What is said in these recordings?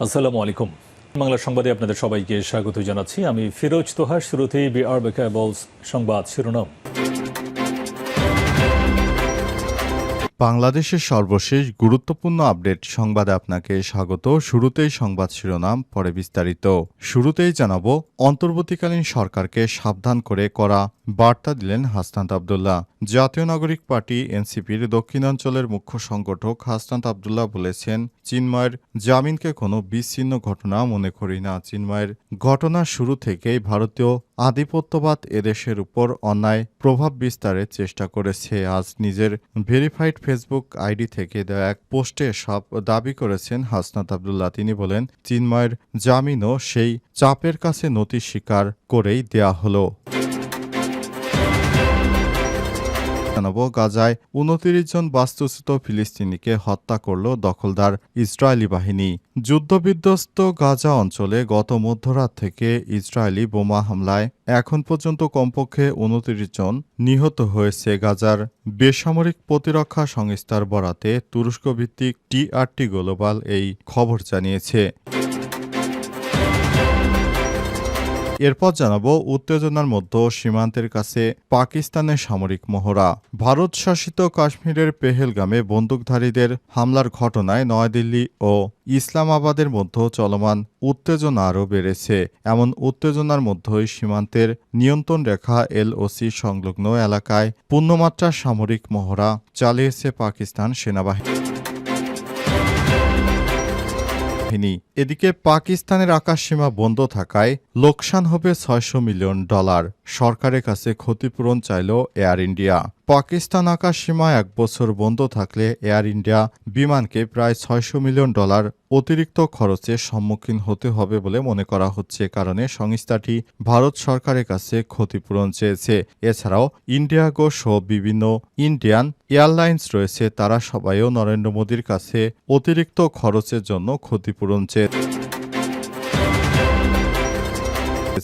আসসালামু আলাইকুম। বাংলা সংবাদে আপনাদের সবাইকে স্বাগত জানাচ্ছি। আমি ফিরোজ তোহার শুরুতেই বিআর বেকাবলস সংবাদ শিরোনাম। বাংলাদেশের সর্বশেষ গুরুত্বপূর্ণ আপডেট সংবাদে আপনাকে স্বাগত। শুরুতেই সংবাদ শিরোনাম, পরে বিস্তারিত। শুরুতেই জানাব, অন্তর্বর্তীকালীন সরকারকে সাবধান করে করা বার্তা দিলেন হাসনাত আবদুল্লাহ। জাতীয় নাগরিক পার্টি, এনসিপির দক্ষিণাঞ্চলের মুখ্য সংগঠক হাসনাত আবদুল্লাহ বলেছেন চিন্ময়ের জামিনকে কোনো বিচ্ছিন্ন ঘটনা মনে করি না। চিন্ময়ের ঘটনার শুরু থেকেই ভারতীয় আধিপত্যবাদ এদেশের উপর অন্যায় প্রভাব বিস্তারের চেষ্টা করেছে। আজ নিজের ভেরিফাইড ফেসবুক আইডি থেকে দেওয়া এক পোস্টে সব দাবি করেছেন হাসনাত আবদুল্লাহ। তিনি বলেন, চিন্ময়ের জামিনও সেই চাপের কাছে নথি স্বীকার করেই দেয়া হলো। জানাব, গাজায় উনতিরিশ জন বাস্তুচ্যুত ফিলিস্তিনিকে হত্যা করল দখলদার ইসরায়েলি বাহিনী। যুদ্ধবিধ্বস্ত গাজা অঞ্চলে গত মধ্যরাত থেকে ইসরায়েলি বোমা হামলায় এখন পর্যন্ত কমপক্ষে উনতিরিশ জন নিহত হয়েছে। গাজার বেসামরিক প্রতিরক্ষা সংস্থার বরাতে তুরস্কভিত্তিক টিআরটি গ্লোবাল এই খবর জানিয়েছে। এরপর জানাব উত্তেজনার মধ্যে সীমান্তের কাছে পাকিস্তানের সামরিক মহড়া। ভারত শাসিত কাশ্মীরের পেহেলগামে বন্দুকধারীদের হামলার ঘটনায় নয়াদিল্লি ও ইসলামাবাদের মধ্যে চলমান উত্তেজনা আরও বেড়েছে। এমন উত্তেজনার মধ্যেই সীমান্তের নিয়ন্ত্রণ রেখা এলওসি সংলগ্ন এলাকায় পূর্ণমাত্রা সামরিক মহড়া চালিয়েছে পাকিস্তান সেনাবাহিনী। বাহিনী। এদিকে পাকিস্তানের আকাশসীমা বন্ধ থাকায় লোকসান হবে ছয়শো মিলিয়ন ডলার। সরকারের কাছে ক্ষতিপূরণ চাইল এয়ার ইন্ডিয়া। পাকিস্তান আকাশসীমা এক বছর বন্ধ থাকলে এয়ার ইন্ডিয়া বিমানকে প্রায় ছয়শো মিলিয়ন ডলার অতিরিক্ত খরচের সম্মুখীন হতে হবে বলে মনে করা হচ্ছে। কারণে সংস্থাটি ভারত সরকারের কাছে ক্ষতিপূরণ চেয়েছে। এছাড়াও ইন্ডিয়াগো সহ বিভিন্ন ইন্ডিয়ান এয়ারলাইন্স রয়েছে। তারা সবাইও নরেন্দ্র মোদীর কাছে অতিরিক্ত খরচের জন্য ক্ষতিপূরণ চেয়ে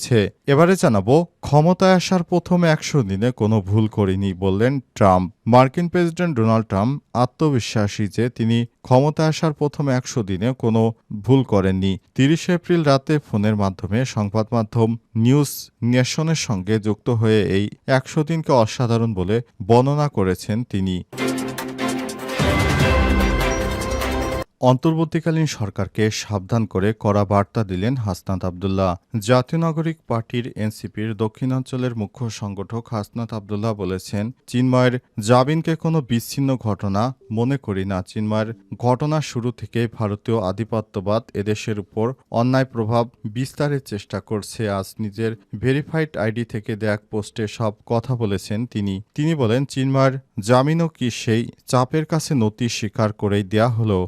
হয়েছে এবারে জানাব, ক্ষমতায় আসার প্রথম একশো দিনে কোনো ভুল করিনি বললেন ট্রাম্প। মার্কিন প্রেসিডেন্ট ডোনাল্ড ট্রাম্প আত্মবিশ্বাসী যে তিনি ক্ষমতায় আসার প্রথম একশো দিনে কোনো ভুল করেননি। তিরিশে এপ্রিল রাতে ফোনের মাধ্যমে সংবাদ মাধ্যম নিউজ নেশনের সঙ্গে যুক্ত হয়ে এই একশো দিনকে অসাধারণ বলে বর্ণনা করেছেন তিনি। অন্তর্বর্তীকালীন সরকারকে সাবধান করে কড়া বার্তা দিলেন হাসনাত আবদুল্লাহ। জাতীয় নাগরিক পার্টির এনসিপির দক্ষিণাঞ্চলের মুখ্য সংগঠক হাসনাত আবদুল্লাহ বলেছেন, চিন্ময়ের জামিনকে কোনো বিচ্ছিন্ন ঘটনা মনে করি না। চিন্ময়ের ঘটনা শুরু থেকে ভারতীয় আধিপত্যবাদ এদেশের উপর অন্যায় প্রভাব বিস্তারের চেষ্টা করছে। আজ নিজের ভেরিফাইড আইডি থেকে এক পোস্টে সব কথা বলেছেন তিনি। তিনি বলেন, চিন্ময়ের জামিনও কি সেই চাপের কাছে নতি স্বীকার করেই দেয়া হলো।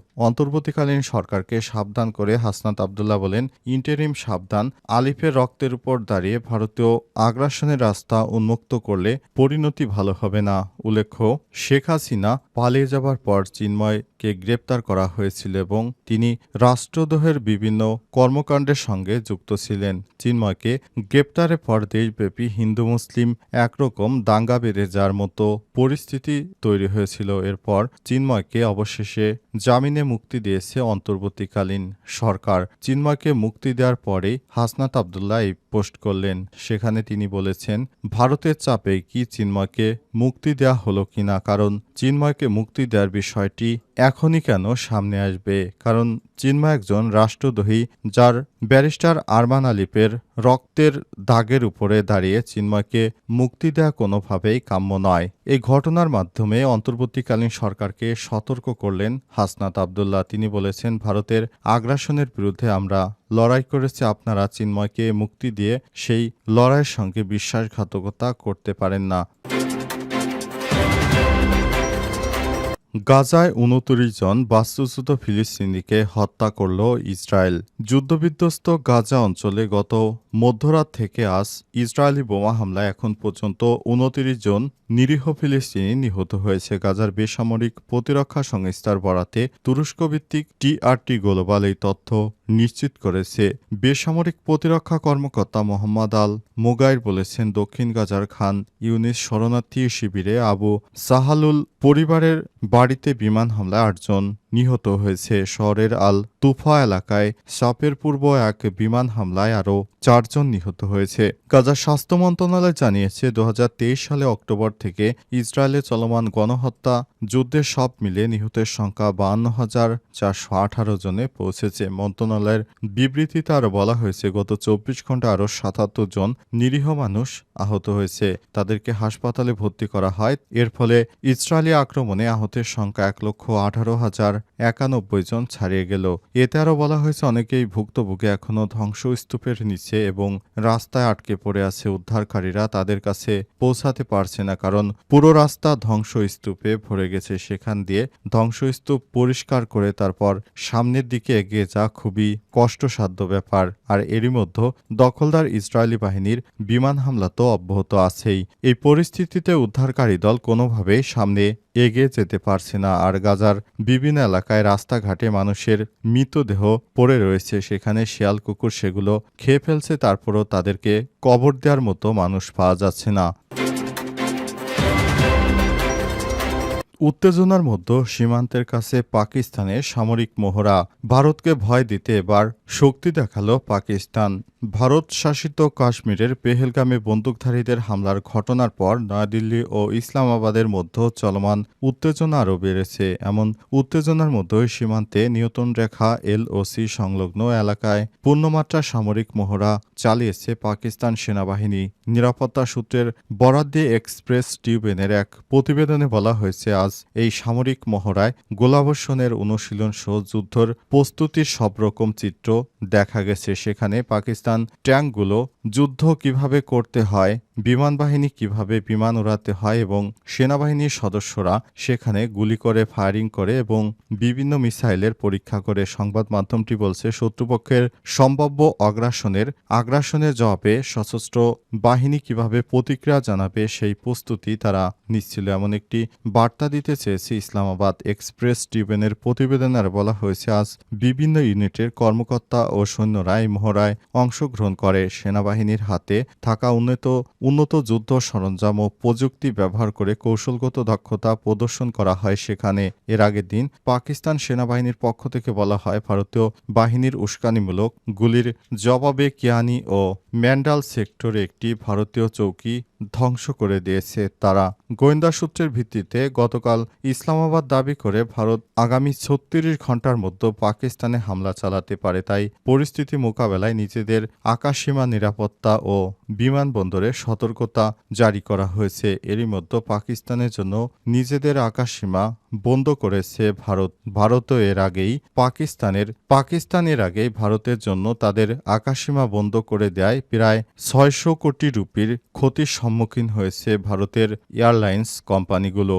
অন্তর্বর্তীকালীন সরকারকে সাবধান করে হাসনাত আবদুল্লাহ বলেন, ইন্টেরিম সাবধান, আলিফের রক্তের উপর দাঁড়িয়ে ভারতীয় আগ্রাসনের রাস্তা উন্মুক্ত করলে পরিণতি ভালো হবে না। উল্লেখ্য, শেখ হাসিনা পালিয়ে যাবার পর চিন্ময়কে গ্রেপ্তার করা হয়েছিল এবং তিনি রাষ্ট্রদ্রোহের বিভিন্ন কর্মকাণ্ডের সঙ্গে যুক্ত ছিলেন। চিন্ময়কে গ্রেপ্তারের পর দেশব্যাপী হিন্দু মুসলিম একরকম দাঙ্গা বেড়ে যার মতো পরিস্থিতি তৈরি হয়েছিল। এরপর চিন্ময়কে অবশেষে জামিনে মুক্তি দিয়েছে অন্তর্বর্তীকালীন সরকার। চিন্ময়কে মুক্তি দেওয়ার পরেই হাসনাত আবদুল্লাহ এই পোস্ট করলেন। সেখানে তিনি বলেছেন, ভারতের চাপে কি চিন্ময়কে মুক্তি দেয়া হলো কিনা? কারণ চিন্ময়কে মুক্তি দেওয়ার বিষয়টি এখনই কেন সামনে আসবে? কারণ চিন্ময় একজন রাষ্ট্রদ্রোহী, যার ব্যারিস্টার আরমান আলিপের রক্তের দাগের উপরে দাঁড়িয়ে চিন্ময়কে মুক্তি দেওয়া কোনোভাবেই কাম্য নয়। এই ঘটনার মাধ্যমে অন্তর্বর্তীকালীন সরকারকে সতর্ক করলেন হাসনাত আবদুল্লাহ। তিনি বলেছেন, ভারতের আগ্রাসনের বিরুদ্ধে আমরা লড়াই করেছে। আপনারা চিন্ময়কে মুক্তি দিয়ে সেই লড়াইয়ের সঙ্গে বিশ্বাসঘাতকতা করতে পারেন না। গাজায় উনত্রিশ জন বাস্তুচ্যুত ফিলিস্তিনিকে হত্যা করল ইসরায়েল। যুদ্ধবিধ্বস্ত গাজা অঞ্চলে গত মধ্যরাত থেকে আজ ইসরায়েলি বোমা হামলায় এখন পর্যন্ত উনত্রিশ জন নিরীহ ফিলিস্তিনি নিহত হয়েছে। গাজার বেসামরিক প্রতিরক্ষা সংস্থার বরাতে তুরস্কভিত্তিক টিআরটি গ্লোবাল এই তথ্য নিশ্চিত করেছে বেসামরিক প্রতিরক্ষা কর্মকর্তা মোহাম্মদ আল মোগাইর বলেছেন, দক্ষিণ গাজার খান ইউনিস শরণার্থী শিবিরে আবু সাহালুল পরিবারের বাড়িতে বিমান হামলায় আটজন নিহত হয়েছে শহরের আল তুফা এলাকায় সাপের পূর্ব এক বিমান হামলায় আরও চারজন নিহত হয়েছে। গাজার স্বাস্থ্য মন্ত্রণালয় জানিয়েছে দু হাজার তেইশ সালে অক্টোবর থেকে ইসরায়েলে চলমান গণহত্যা যুদ্ধের সব মিলে নিহতের সংখ্যা বান্ন হাজার চারশো আঠারো জনে পৌঁছেছে। মন্ত্রণালয়ের বিবৃতিতে আরও বলা হয়েছে, গত চব্বিশ ঘণ্টা আরও সাতাত্তর জন নিরীহ মানুষ আহত হয়েছে। তাদেরকে হাসপাতালে ভর্তি করা হয়। এর ফলে ইসরায়েলি আক্রমণে আহতের সংখ্যা এক লক্ষ আঠারো হাজার একানব্বই জন ছাড়িয়ে গেল। এতে আরও বলা হয়েছে, অনেকেই ভুক্তভোগী এখনও ধ্বংসস্তূপের নিচে এবং রাস্তায় আটকে পড়ে আছে উদ্ধারকারীরা। তাদের কাছে পৌঁছাতে পারছে না কারণ পুরো রাস্তা ধ্বংসস্তূপে ভরে গেছে। সেখান দিয়ে ধ্বংসস্তূপ পরিষ্কার করে তারপর সামনের দিকে এগিয়ে যা খুবই কষ্টসাধ্য ব্যাপার। আর এরই মধ্যে দখলদার ইসরায়েলি বাহিনীর বিমান হামলা তো অব্যাহত আছেই। এই পরিস্থিতিতে উদ্ধারকারী দল কোনোভাবেই সামনে এগিয়ে যেতে পারছে না। আর গাজার বিভিন্ন এলাকায় রাস্তাঘাটে মানুষের মৃতদেহ পড়ে রয়েছে। সেখানে শিয়াল, কুকুর সেগুলো খেয়ে ফেলছে, তারপরও তাদেরকে কবর দেওয়ার মতো মানুষ পাওয়া যাচ্ছে না। উত্তেজনার মধ্যে সীমান্তের কাছে পাকিস্তানের সামরিক মহড়া ভারতকে ভয় দিতে এবার শক্তি দেখাল পাকিস্তান। ভারত শাসিত কাশ্মীরের পেহেলগামে বন্দুকধারীদের হামলার ঘটনার পর নয়াদিল্লি ও ইসলামাবাদের মধ্যে চলমান উত্তেজনা আরও বেড়েছে। এমন উত্তেজনার মধ্যে সীমান্তে নিয়ন্ত্রণ রেখা, এলওসি সংলগ্ন এলাকায় পূর্ণমাত্রা সামরিক মহড়া চালিয়েছে পাকিস্তান সেনাবাহিনী। নিরাপত্তা সূত্রের বরাদ্দে এক্সপ্রেস টিউবেনের এক প্রতিবেদনে বলা হয়েছে, আজ এই সামরিক মহড়ায় গোলাবর্ষণের অনুশীলন সহ যুদ্ধর প্রস্তুতির সব রকম চিত্র দেখা গেছে। সেখানে পাকিস্তান ট্যাঙ্কগুলো যুদ্ধ কীভাবে করতে হয় বিমান বাহিনী কীভাবে বিমান উড়াতে হয় এবং সেনাবাহিনীর সদস্যরা সেখানে গুলি করে ফায়ারিং করে এবং বিভিন্ন মিসাইলের পরীক্ষা করে সংবাদ মাধ্যমটি বলছে শত্রুপক্ষের সম্ভাব্য অগ্রাসনের, আগ্রাসনের জবাবে সশস্ত্র বাহিনী কীভাবে প্রতিক্রিয়া জানাবে সেই প্রস্তুতি তারা নিচ্ছিল এমন একটি বার্তা দিতে চেয়েছে ইসলামাবাদ এক্সপ্রেস টিউবেনের প্রতিবেদনে আর বলা হয়েছে, আজ বিভিন্ন ইউনিটের কর্মকর্তা ও সৈন্যরা এই মহড়ায় অংশগ্রহণ করে। সেনাবাহিনীর হাতে থাকা উন্নত উন্নত যুদ্ধ সরঞ্জাম ও প্রযুক্তি ব্যবহার করে কৌশলগত দক্ষতা প্রদর্শন করা হয় সেখানে। এর আগের দিন পাকিস্তান সেনাবাহিনীর পক্ষ থেকে বলা হয়, ভারতীয় বাহিনীর উস্কানিমূলক গুলির জবাবে কিয়ানি ও ম্যান্ডাল সেক্টরে একটি ভারতীয় চৌকি ধ্বংস করে দিয়েছে তারা। গোয়েন্দা সূত্রের ভিত্তিতে গতকাল ইসলামাবাদ দাবি করে ভারত আগামী ছত্রিশ ঘণ্টার মধ্যে পাকিস্তানে হামলা চালাতে পারে। তাই পরিস্থিতি মোকাবেলায় নিজেদের আকাশসীমা নিরাপত্তা ও বিমানবন্দরে সতর্কতা জারি করা হয়েছে। এরই মধ্যে পাকিস্তানের জন্য নিজেদের আকাশসীমা বন্ধ করেছে ভারত। ভারতও এর আগেই পাকিস্তানের পাকিস্তানের আগেই ভারতের জন্য তাদের আকাশসীমা বন্ধ করে দেয় প্রায় ছয়শো কোটি রুপির ক্ষতির সম্মুখীন হয়েছে ভারতের এয়ারলাইন্স কোম্পানিগুলো।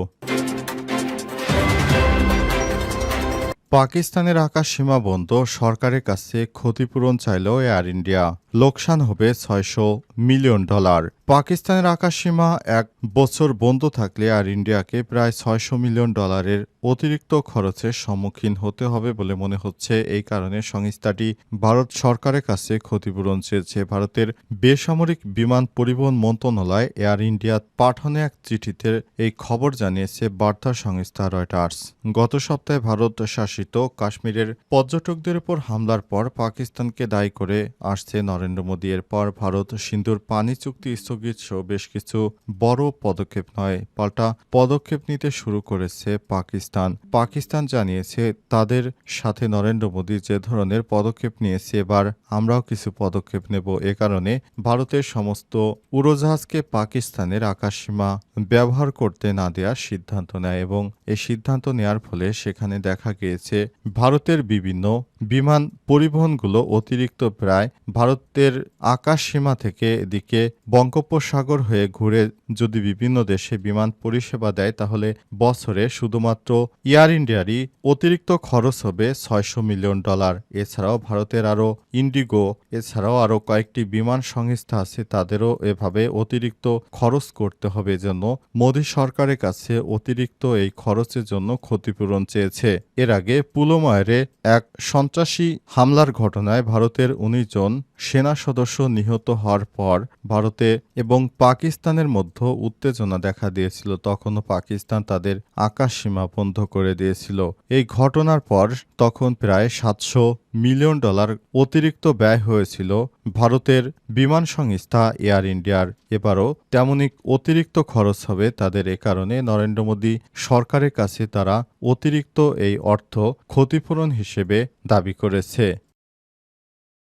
পাকিস্তানের আকাশ সীমা বন্ধ সরকারের কাছে ক্ষতিপূরণ চাইল এয়ার ইন্ডিয়া লোকসান হবে ছয়শো মিলিয়ন ডলার। পাকিস্তানের আকাশসীমা এক বছর বন্ধ থাকলে এয়ার ইন্ডিয়াকে প্রায় ছয়শো মিলিয়ন ডলারের অতিরিক্ত খরচের সম্মুখীন হতে হবে বলে মনে হচ্ছে। এই কারণে সংস্থাটি ভারত সরকারের কাছে ক্ষতিপূরণ চেয়েছে। ভারতের বেসামরিক বিমান পরিবহন মন্ত্রণালয় এয়ার ইন্ডিয়া পাঠানো এক চিঠিতে এই খবর জানিয়েছে বার্তা সংস্থা রয়টার্স। গত সপ্তাহে ভারত শাসিত কাশ্মীরের পর্যটকদের উপর হামলার পর পাকিস্তানকে দায়ী করে আসছে নরেন্দ্র মোদী এরপর ভারত সিন্ধুর পানি চুক্তি স্থগিত সহ বেশ কিছু বড় পদক্ষেপ নয়। পাল্টা পদক্ষেপ নিতে শুরু করেছে পাকিস্তান। পাকিস্তান জানিয়েছে, তাদের সাথে নরেন্দ্র মোদী যে ধরনের পদক্ষেপ নিয়েছে, এবার আমরাও কিছু পদক্ষেপ নেব। এ কারণে ভারতের সমস্ত উড়োজাহাজকে পাকিস্তানের আকাশসীমা ব্যবহার করতে না দেওয়ার সিদ্ধান্ত নেয় এবং এই সিদ্ধান্ত নেয়ার ফলে সেখানে দেখা গিয়েছে, ভারতের বিভিন্ন বিমান পরিবহনগুলো অতিরিক্ত প্রায় ভারতের আকাশ সীমা থেকে এদিকে বঙ্গোপসাগর হয়ে ঘুরে যদি বিভিন্ন দেশে বিমান পরিষেবা দেয়, তাহলে বছরে শুধুমাত্র এয়ার ইন্ডিয়ারই অতিরিক্ত খরচ হবে ছয়শো মিলিয়ন ডলার। এছাড়াও ভারতের আরও ইন্ডিগো, এছাড়াও আরও কয়েকটি বিমান সংস্থা আছে, তাদেরও এভাবে অতিরিক্ত খরচ করতে হবে জন্য মোদী সরকারের কাছে অতিরিক্ত এই খরচের জন্য ক্ষতিপূরণ চেয়েছে। এর আগে পুলমায়ারে এক সন্ত্রাসী হামলার ঘটনায় ভারতের উনিশ জন সেনা সদস্য নিহত হওয়ার পর ভারতে এবং পাকিস্তানের মধ্যে উত্তেজনা দেখা দিয়েছিল। তখনও পাকিস্তান তাদের আকাশ সীমা বন্ধ করে দিয়েছিল। এই ঘটনার পর তখন প্রায় সাতশো মিলিয়ন ডলার অতিরিক্ত ব্যয় হয়েছিল ভারতের বিমান সংস্থা এয়ার ইন্ডিয়ার। এবারও তেমনই অতিরিক্ত খরচ হবে তাদের এ কারণে নরেন্দ্র মোদী সরকারের কাছে তারা অতিরিক্ত এই অর্থ ক্ষতিপূরণ হিসেবে দাবি করেছে।